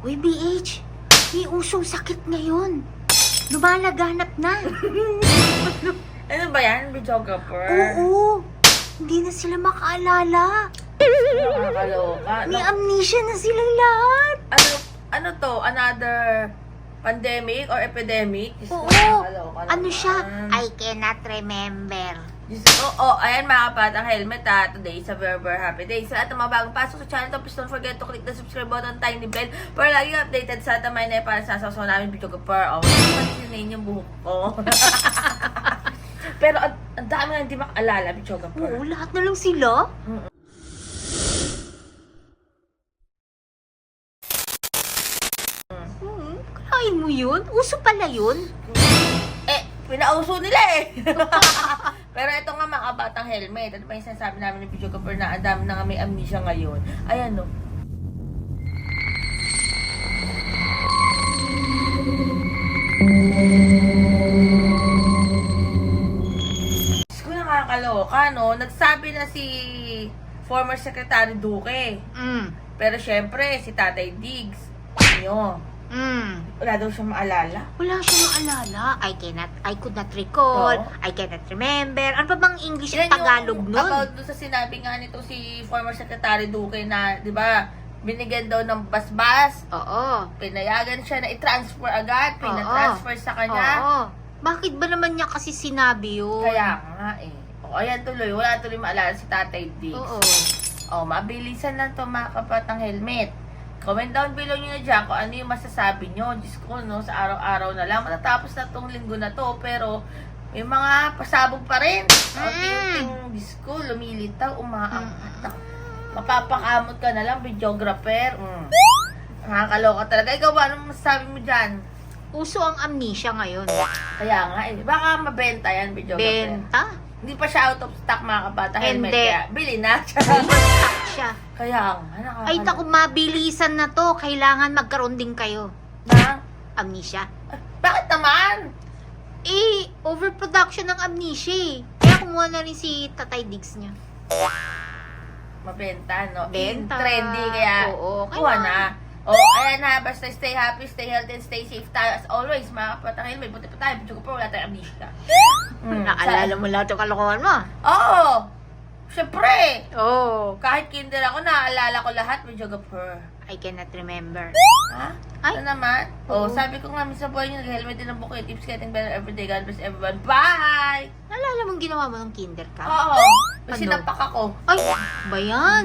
Uy, BH, may usong sakit ngayon. Lumalaganap na. Ano ba yan, videographer? Oo. Hindi na sila makaalala. Nakakaloka. May No, amnesia na silang lahat. ano, ano to? Another pandemic or epidemic? Oo. nakakaloka Ano naman. siya? I cannot remember. Diyos ko, oh, ayan mga kapat, ang helmet ha. Today is a very, very happy day. Sa lahat ng mga bagong pasok sa channel to, please don't forget to click the subscribe button, tiny bell, para lagi kang updated sa tamay na para sa sasaw namin video ko per. Oh, yung buhok ko. Pero ang ang dami na hindi makaalala, video ko per. Oo, lahat na lang sila. Hmm, kalain mo yun? Uso pala yun? Eh, pinauso nila eh. Pero ito nga mga batang helmet. Ano pa yung sinasabi namin ng video cover na ang dami na nga may amnesia ngayon. Ayan no. Diyos ko nakakaloka, no? Nagsabi na si former Secretary Duque. Mm. Pero syempre, si Tatay Diggs, nyo, Mm. wala daw siyang maalala. Wala siyang maalala. I cannot, I could not recall. Oo. I cannot remember. Ano pa bang English at Tagalog nun? About doon sa sinabi nga nito si former Secretary Duque na, di ba, binigyan daw ng basbas, Oo. pinayagan siya na i-transfer agad, pinatransfer sa kanya. Oo. Bakit ba naman niya kasi sinabi yun? Kaya nga eh. O, ayan tuloy, wala tuloy maalala si Tatay Diggs. Oo. O, mabilisan lang to mga kapatang helmet. Comment down below nyo na dyan kung ano yung masasabi nyo. Diyos ko, no, sa araw-araw na lang. Matatapos na tong linggo na to, pero may mga pasabog pa rin. Mm. ting-ting, Diyos ko, lumilitaw, umaangat. Mapapakamot ka na lang, videographer. Mm. Nakakaloka talaga. Ikaw ba, anong masasabi mo dyan? Uso ang amnesia ngayon. Kaya nga, eh, baka mabenta yan, videographer. Benta? Hindi pa siya out of stock, mga kabata helmet. Hindi. Kaya, bili na. Stock siya. Kaya nga. Ay, naku, mabilisan na to. Kailangan magkaroon din kayo. Na? Amnesia. Ah, Bakit naman? Eh, overproduction ng amnesia eh. Kaya kumuha na rin si Tatay Diggs niya. Mabenta, no? In Benta. trendy, kaya Oo, kuha kaya- na. Oh, ayan na, basta stay happy, stay healthy, and stay safe tayo. As always, mga kapatang helmet, buti pa tayo, video ko pa, wala tayong amnesia. Mm, Naalala mo lahat yung kalokohan mo. Oo! Oh, Siyempre! Oo. Kahit kinder ako, naaalala ko lahat, ko per. I cannot remember. Ha? Ay. Ano naman? Oh, Oo. sabi ko nga, minsan buhay nyo, nag-helmet din ang bukid. Keeps getting better every day. God bless everyone. Bye! Naalala mong ginawa mo ng kinder ka? Oo. Ano? Sinapak ako. Ay, ba yan?